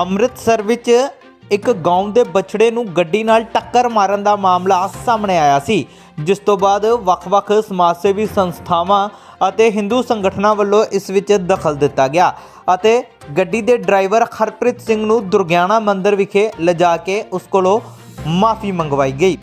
ਅੰਮ੍ਰਿਤਸਰ ਵਿੱਚ ਇੱਕ ਗਾਉਂ ਦੇ ਬਛੜੇ ਨੂੰ ਗੱਡੀ ਨਾਲ ਟੱਕਰ ਮਾਰਨ ਦਾ ਮਾਮਲਾ ਸਾਹਮਣੇ ਆਇਆ ਸੀ, ਜਿਸ ਤੋਂ ਬਾਅਦ ਵੱਖ-ਵੱਖ ਸਮਾਜ ਸੇਵੀ ਸੰਸਥਾਵਾਂ ਅਤੇ ਹਿੰਦੂ ਸੰਗਠਨਾਂ ਵੱਲੋਂ ਇਸ ਵਿੱਚ ਦਖਲ ਦਿੱਤਾ ਗਿਆ ਅਤੇ ਗੱਡੀ ਦੇ ਡਰਾਈਵਰ ਹਰਪ੍ਰੀਤ ਸਿੰਘ ਨੂੰ ਦੁਰਗਿਆਣਾ ਮੰਦਿਰ ਵਿਖੇ ਲਿਜਾ ਕੇ ਉਸ ਕੋਲੋਂ ਮਾਫੀ ਮੰਗਵਾਈ ਗਈ।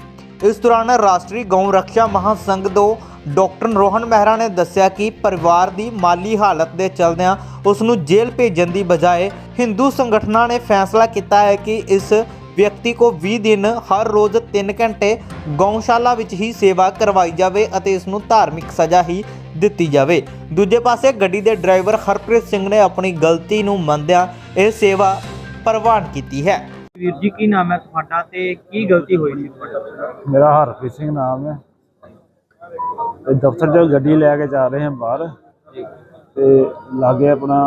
ਇਸ ਦੌਰਾਨ ਰਾਸ਼ਟਰੀ ਗਊ ਰੱਖਿਆ ਮਹਾਸੰਘ ਤੋਂ ਡਾਕਟਰ ਰੋਹਨ ਮਹਿਰਾ ਨੇ ਦੱਸਿਆ ਕਿ ਪਰਿਵਾਰ ਦੀ ਮਾਲੀ ਹਾਲਤ ਦੇ ਚਲਦਿਆਂ ਉਸ ਨੂੰ ਜੇਲ੍ਹ ਭੇਜਣ ਦੀ ਬਜਾਏ ਹਿੰਦੂ ਸੰਗਠਨਾਂ ਨੇ ਫੈਸਲਾ ਕੀਤਾ ਹੈ ਕਿ ਇਸ ਵਿਅਕਤੀ ਕੋ 20 ਦਿਨ ਹਰ ਰੋਜ਼ 3 ਘੰਟੇ ਗਊਸ਼ਾਲਾ ਵਿੱਚ ਹੀ ਸੇਵਾ ਕਰਵਾਈ ਜਾਵੇ ਅਤੇ ਇਸ ਨੂੰ ਧਾਰਮਿਕ ਸਜ਼ਾ ਹੀ ਦਿੱਤੀ ਜਾਵੇ। ਦੂਜੇ ਪਾਸੇ ਗੱਡੀ ਦੇ ਡਰਾਈਵਰ ਹਰਪ੍ਰੀਤ ਸਿੰਘ ਨੇ ਆਪਣੀ ਗਲਤੀ ਨੂੰ ਮੰਨਦਿਆਂ ਇਹ ਸੇਵਾ ਪ੍ਰਵਾਨ ਕੀਤੀ ਹੈ। ਵੀਰ ਜੀ ਕੀ ਨਾਮ ਹੈ ਤੁਹਾਡਾ ਤੇ ਕੀ ਗਲਤੀ ਹੋਈ ਸੀ? ਤੁਹਾਡਾ ਮੇਰਾ ਹਰਪ੍ਰੀਤ ਸਿੰਘ ਨਾਮ ਹੈ। ਦਫ਼ਤਰ ਚੋਂ ਗੱਡੀ ਲੈ ਕੇ ਜਾ ਰਹੇ ਹਾਂ ਬਾਹਰ। ਤੇ ਲਾਗੇ ਆਪਣਾ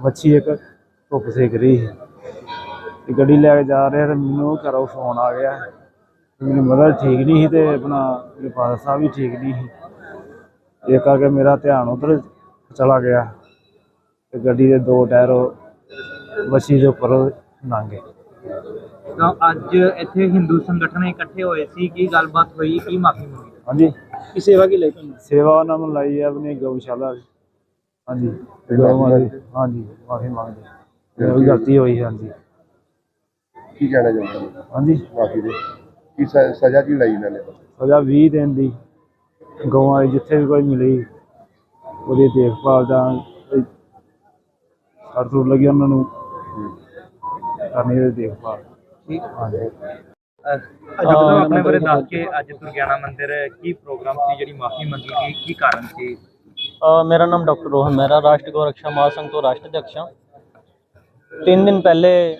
ਬੱਚੀ ਇੱਕ ਧੁੱਪ ਸੇਕ ਰਹੀ ਸੀ ਤੇ ਗੱਡੀ ਲੈ ਕੇ ਜਾ ਰਹੇ ਤੇ ਮੈਨੂੰ ਘਰੋਂ ਫੋਨ ਆ ਗਿਆ। ਮੇਰੀ ਮਦਰ ਠੀਕ ਨਹੀਂ ਸੀ ਤੇ ਆਪਣਾ ਮੇਰੇ ਫਾਦਰ ਸਾਹਿਬ ਵੀ ਠੀਕ ਨਹੀਂ ਸੀ। ਇਹ ਕਰਕੇ ਮੇਰਾ ਧਿਆਨ ਉਧਰ ਚਲਾ ਗਿਆ। ਤੇ ਗੱਡੀ ਦੇ ਦੋ ਟਾਇਰ ਬੱਚੀ ਦੇ ਉੱਪਰ ਲੰਘੇ ਤਾਂ ਅੱਜ ਇੱਥੇ ਹਿੰਦੂ ਸੰਗਠਨ ਇਕੱਠੇ ਹੋਏ ਸੀ। ਕੀ ਗੱਲਬਾਤ ਹੋਈ? ਕੀ ਮਾਫੀ ਮੰਗੀ? ਹਾਂਜੀ। ਕੀ ਸੇਵਾ ਕੀ ਲਈ ਤੁਹਾਨੂੰ? ਸੇਵਾ ਉਹਨਾਂ ਨੂੰ ਲਾਈ ਹੈ ਆਪਣੀ ਗਊਸ਼ਾਲਾ ਦੀ। ਹਾਂਜੀ ਗਊਆਂ ਦੀ। ਹਾਂਜੀ ਮਾਫੀ ਮੰਗਦੇ। ਇਹ ਗਲਤੀ ਹੋਈ ਹੈ, ਹਾਂਜੀ। ਕੀ ਕਹਿਣਾ ਚਾਹੁੰਦੇ ਹੋ? ਹਾਂਜੀ। ਮਾਫੀ ਦੇ। ਕੀ ਸ- ਸਜ਼ਾ ਕੀ ਲਈ ਇਹਨਾਂ ਨੇ? ਸਜ਼ਾ 20 ਦਿਨ ਦੀ। ਗਊਆਂ ਦੀ ਜਿੱਥੇ ਵੀ ਕੋਈ ਮਿਲੀ ਉਹਦੀ ਦੇਖਭਾਲ ਦਾ ਹਰ ਸੂਰ ਲੱਗੀ ਉਹਨਾਂ ਨੂੰ। ਕਰਨੀ ਦੀ ਦੇਖਭਾਲ। ਠੀਕ। ਹਾਂਜੀ। ਆਪਣੇ ਬਾਰੇ ਦੱਸ ਕੇ ਅੱਜ ਦੁਰਗਿਆਣਾ ਮੰਦਿਰ ਕੀ ਪ੍ਰੋਗਰਾਮ ਸੀ ਜਿਹੜੀ ਮਾਫੀ ਮੰਗੀ ਗਈ ਕੀ ਕਾਰਨ ਸੀ? ਅ, ਮੇਰਾ ਨਾਮ ਡਾਕਟਰ ਰੋਹਨ ਮਹਿਰਾ ਰਾਸ਼ਟਰੀ ਗੋਰਖਸ਼ਾ ਮਹਾਸੰਘ ਤੋਂ ਰਾਸ਼ਟਰ ਅਧਿਕਸ਼ ਹਾਂ। ਤਿੰਨ ਦਿਨ ਪਹਿਲੇ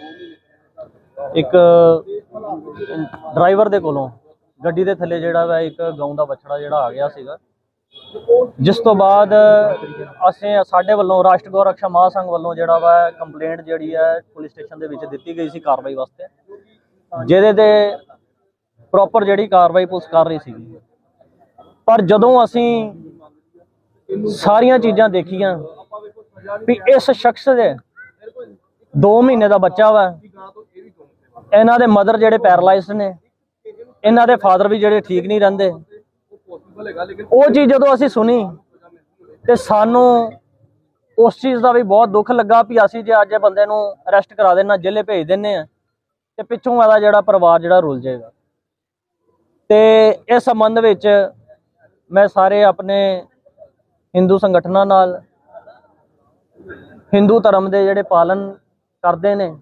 ਇੱਕ ਡਰਾਈਵਰ ਦੇ ਕੋਲੋਂ ਗੱਡੀ ਦੇ ਥੱਲੇ ਜਿਹੜਾ ਵਾ ਇੱਕ ਗਊ ਦਾ ਬਛੜਾ ਜਿਹੜਾ ਆ ਗਿਆ ਸੀਗਾ। ਜਿਸ ਤੋਂ ਬਾਅਦ ਅਸੀਂ ਸਾਡੇ ਵੱਲੋਂ ਰਾਸ਼ਟਰੀ ਗੋਰਖਸ਼ਾ ਮਹਾਸੰਘ ਵੱਲੋਂ ਜਿਹੜਾ ਵਾ ਕੰਪਲੇਂਟ ਜਿਹੜੀ ਹੈ ਪੁਲਿਸ ਸਟੇਸ਼ਨ ਦੇ ਵਿੱਚ ਦਿੱਤੀ ਗਈ ਸੀ ਕਾਰਵਾਈ ਵਾਸਤੇ। ਜਿਹਦੇ ਤੇ ਪ੍ਰੋਪਰ ਜਿਹੜੀ ਕਾਰਵਾਈ ਪੁਲਿਸ ਕਰ ਰਹੀ ਸੀ ਪਰ ਜਦੋਂ ਅਸੀਂ ਸਾਰੀਆਂ ਚੀਜ਼ਾਂ ਦੇਖੀਆਂ ਵੀ ਇਸ ਸ਼ਖਸ ਦੇ 2 ਮਹੀਨੇ ਦਾ ਬੱਚਾ ਵਾ, ਇਹਨਾਂ ਦੇ ਮਦਰ ਜਿਹੜੇ ਪੈਰਲਾਈਜ਼ਡ ਨੇ, ਇਹਨਾਂ ਦੇ ਫਾਦਰ ਵੀ ਜਿਹੜੇ ਠੀਕ ਨਹੀਂ ਰਹਿੰਦੇ, ਉਹ ਚੀਜ਼ ਜਦੋਂ ਅਸੀਂ ਸੁਣੀ ਤੇ ਸਾਨੂੰ ਉਸ ਚੀਜ਼ ਦਾ ਵੀ ਬਹੁਤ ਦੁੱਖ ਲੱਗਾ ਵੀ ਅਸੀਂ ਜੇ ਅੱਜ ਇਹ ਬੰਦੇ ਨੂੰ ਅਰੈਸਟ ਕਰਾ ਦੇਣਾ ਜੇਲੇ ਭੇਜ ਦਿੰਨੇ ਆ ਤੇ ਪਿੱਛੋਂ ਇਹਦਾ ਜਿਹੜਾ ਪਰਿਵਾਰ, ਜਿਹੜਾ ਰੁੱਲ ਜਾਏਗਾ। ਤੇ ਇਸ ਸੰਬੰਧ ਵਿੱਚ ਮੈਂ ਸਾਰੇ ਆਪਣੇ ਹਿੰਦੂ ਸੰਗਠਨਾਂ ਨਾਲ ਹਿੰਦੂ ਧਰਮ ਦੇ ਜਿਹੜੇ ਪਾਲਨ ਕਰਦੇ ਨੇ,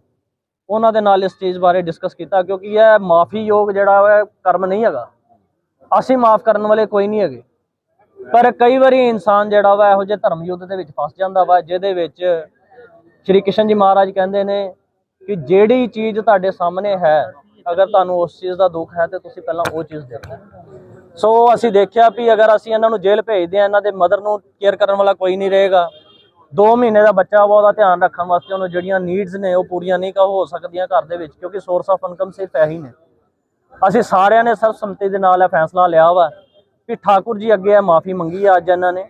ਉਹਨਾਂ ਦੇ ਨਾਲ ਇਸ ਚੀਜ਼ ਬਾਰੇ ਡਿਸਕਸ ਕੀਤਾ, ਕਿਉਂਕਿ ਇਹ ਮਾਫ਼ੀ ਯੋਗ ਜਿਹੜਾ ਹੈ ਕਰਮ ਨਹੀਂ ਹੈਗਾ। ਅਸੀਂ ਮਾਫ ਕਰਨ ਵਾਲੇ ਕੋਈ ਨਹੀਂ ਹੈਗੇ। ਪਰ ਕਈ ਵਾਰੀ ਇਨਸਾਨ ਜਿਹੜਾ ਵਾ, ਇਹੋ ਜਿਹੇ ਧਰਮ ਯੁੱਧ ਦੇ ਵਿੱਚ ਫਸ ਜਾਂਦਾ ਵਾ, ਜਿਹਦੇ ਵਿੱਚ ਸ਼੍ਰੀ ਕ੍ਰਿਸ਼ਨ ਜੀ ਮਹਾਰਾਜ ਕਹਿੰਦੇ ਨੇ ਕਿ ਜਿਹੜੀ ਚੀਜ਼ ਤੁਹਾਡੇ ਸਾਹਮਣੇ ਹੈ, ਅਗਰ ਤੁਹਾਨੂੰ ਉਸ ਚੀਜ਼ ਦਾ ਦੁੱਖ ਹੈ, ਤੇ ਤੁਸੀਂ ਪਹਿਲਾਂ ਉਹ ਚੀਜ਼ ਦੇਖੋ ਸੋ ਅਸੀਂ ਦੇਖਿਆ ਵੀ ਅਗਰ ਅਸੀਂ ਇਹਨਾਂ ਨੂੰ ਜੇਲ੍ਹ ਭੇਜਦੇ ਆ ਇਹਨਾਂ ਦੇ ਮਦਰ ਨੂੰ ਕੇਅਰ ਕਰਨ ਵਾਲਾ ਕੋਈ ਨਹੀਂ ਰਹੇਗਾ। 2 ਮਹੀਨੇ ਦਾ ਬੱਚਾ ਵਾ, ਉਹਦਾ ਧਿਆਨ ਰੱਖਣ ਵਾਸਤੇ ਉਹਨੂੰ ਜਿਹੜੀਆਂ ਨੀਡਸ ਨੇ, ਉਹ ਪੂਰੀਆਂ ਨਹੀਂ ਹੋ ਸਕਦੀਆਂ ਘਰ ਦੇ ਵਿੱਚ, ਕਿਉਂਕਿ ਸੋਰਸ ਆਫ ਇਨਕਮ ਸਿਰਫ ਇਹੀ ਨੇ। ਅਸੀਂ ਸਾਰਿਆਂ ਨੇ ਸਰਬਸੰਮਤੀ ਦੇ ਨਾਲ ਇਹ ਫੈਸਲਾ ਲਿਆ ਵਾ ਕਿ ਠਾਕੁਰ ਜੀ ਅੱਗੇ ਇਹ ਮਾਫੀ ਮੰਗੀ ਆ ਅੱਜ ਇਹਨਾਂ ਨੇ।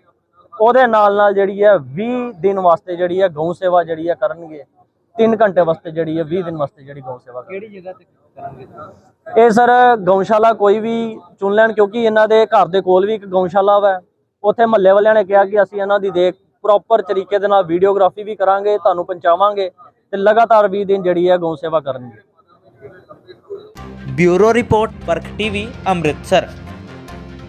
ਉਹਦੇ ਨਾਲ ਨਾਲ ਜਿਹੜੀ ਹੈ 20 ਦਿਨ ਵਾਸਤੇ ਜਿਹੜੀ ਹੈ ਗਊ ਸੇਵਾ ਜਿਹੜੀ ਹੈ ਕਰਨਗੇ। 3 ਘੰਟੇ ਵਾਸਤੇ ਜਿਹੜੀ ਹੈ 20 ਦਿਨ ਵਾਸਤੇ ਜਿਹੜੀ ਗਊ ਸੇਵਾ ਕਿਹੜੀ ਜਗ੍ਹਾ ਤੇ ਕਰਾਂਗੇ? ਇਹ ਸਰ ਗਊਸ਼ਾਲਾ ਕੋਈ ਵੀ ਚੁਣ ਲੈਣ ਕਿਉਂਕਿ ਇਹਨਾਂ ਦੇ ਘਰ ਦੇ ਕੋਲ ਵੀ ਇੱਕ ਗਊਸ਼ਾਲਾ ਵਾ। ਉੱਥੇ ਮਹੱਲੇ ਵਾਲਿਆਂ ਨੇ ਕਿਹਾ ਕਿ ਅਸੀਂ ਇਹਨਾਂ ਦੀ ਦੇਖ ਪ੍ਰੋਪਰ ਤਰੀਕੇ ਦੇ ਨਾਲ ਵੀਡੀਓਗ੍ਰਾਫੀ ਵੀ ਕਰਾਂਗੇ ਤੁਹਾਨੂੰ ਪਹੁੰਚਾਵਾਂਗੇ ਤੇ ਲਗਾਤਾਰ 20 ਦਿਨ ਜਿਹੜੀ ਹੈ ਗਊ ਸੇਵਾ ਕਰਨਗੇ। Bureau report Parakh TV Amritsar.